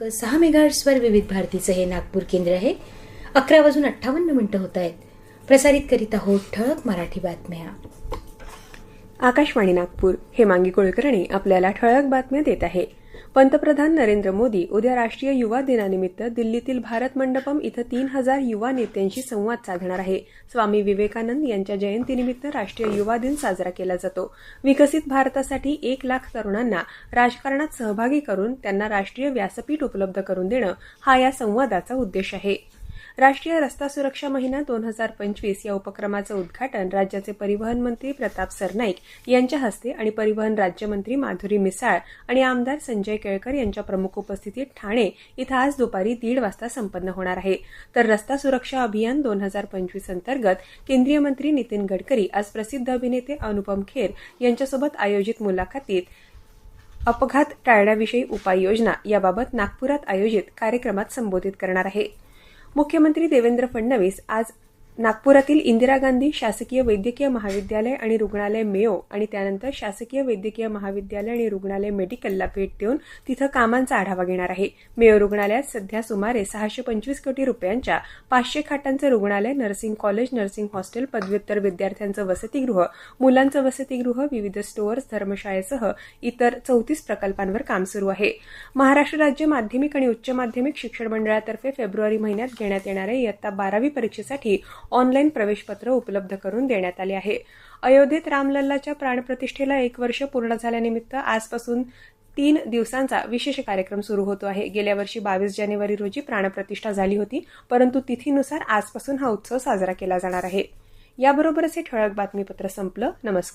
मग सहा मेगाहर्ट्सवर विविध भारतीचं हे नागपूर केंद्र आहे. अकरा वाजून अठ्ठावन्न मिनिटं होत आहेत. प्रसारित करीत आहोत ठळक मराठी बातम्या. आकाशवाणी नागपूर हे मांगी कुलकर्णी आपल्याला ठळक बातम्या देत आहे. पंतप्रधान नरेंद्र मोदी उद्या राष्ट्रीय युवा दिनानिमित्त दिल्लीतील भारत मंडपम इथं तीन हजार युवा नेत्यांशी संवाद साधणार आहे. स्वामी विवेकानंद यांच्या जयंतीनिमित्त राष्ट्रीय युवा दिन साजरा केला जातो. विकसित भारतासाठी एक लाख तरुणांना राजकारणात सहभागी करून त्यांना राष्ट्रीय व्यासपीठ उपलब्ध करून देणं हा या संवादाचा उद्देश आहे. राष्ट्रीय रस्ता सुरक्षा महिना दोन हजार पंचवीस या उपक्रमाचं उद्घाटन राज्याचे परिवहन मंत्री प्रताप सरनाईक यांच्या हस्ते आणि परिवहन राज्यमंत्री माधुरी मिसाळ आणि आमदार संजय केळकर यांच्या प्रमुख उपस्थितीत ठाणे इथं आज दुपारी दीड वाजता संपन्न होणार आहे. तर रस्ता सुरक्षा अभियान दोन हजार पंचवीस अंतर्गत केंद्रीय मंत्री नितीन गडकरी आज प्रसिद्ध अभिनेते अनुपम खेर यांच्यासोबत आयोजित मुलाखतीत अपघात टाळण्याविषयी उपाययोजना याबाबत नागपुरात आयोजित कार्यक्रमात संबोधित करणार आहे. मुख्यमंत्री देवेंद्र फडणवीस आज नागपुरातील इंदिरा गांधी शासकीय वैद्यकीय महाविद्यालय आणि रुग्णालय मेयो आणि त्यानंतर शासकीय वैद्यकीय महाविद्यालय आणि रुग्णालय मेडिकलला भेट देऊन तिथं कामांचा आढावा घेणार आहे. मेयो रुग्णालयात सध्या सुमारे सहाशे पंचवीस कोटी रुपयांच्या पाचशे खाटांचं रुग्णालय नर्सिंग कॉलेज नर्सिंग हॉस्टेल पदव्युत्तर विद्यार्थ्यांचं वसतिगृह मुलांचं वसतिगृह विविध स्टोअर्स धर्मशाळेसह इतर चौतीस प्रकल्पांवर काम सुरू आहे. महाराष्ट्र राज्य माध्यमिक आणि उच्च माध्यमिक शिक्षण मंडळातर्फे फेब्रुवारी महिन्यात घेण्यात येणाऱ्या इयत्ता बारावी परीक्षेसाठी ऑनलाईन प्रवेशपत्र उपलब्ध करून देण्यात आले आहे. अयोध्येत रामलल्लाच्या प्राणप्रतिष्ठेला एक वर्ष पूर्ण झाल्यानिमित्त आजपासून तीन दिवसांचा विशेष कार्यक्रम सुरू होतो आहे. गेल्या वर्षी बावीस जानेवारी रोजी प्राणप्रतिष्ठा झाली होती परंतु तिथीनुसार आजपासून हा उत्सव साजरा केला जाणार आहे. याबरोबरच हे ठळक बातमीपत्र संपलं. नमस्कार.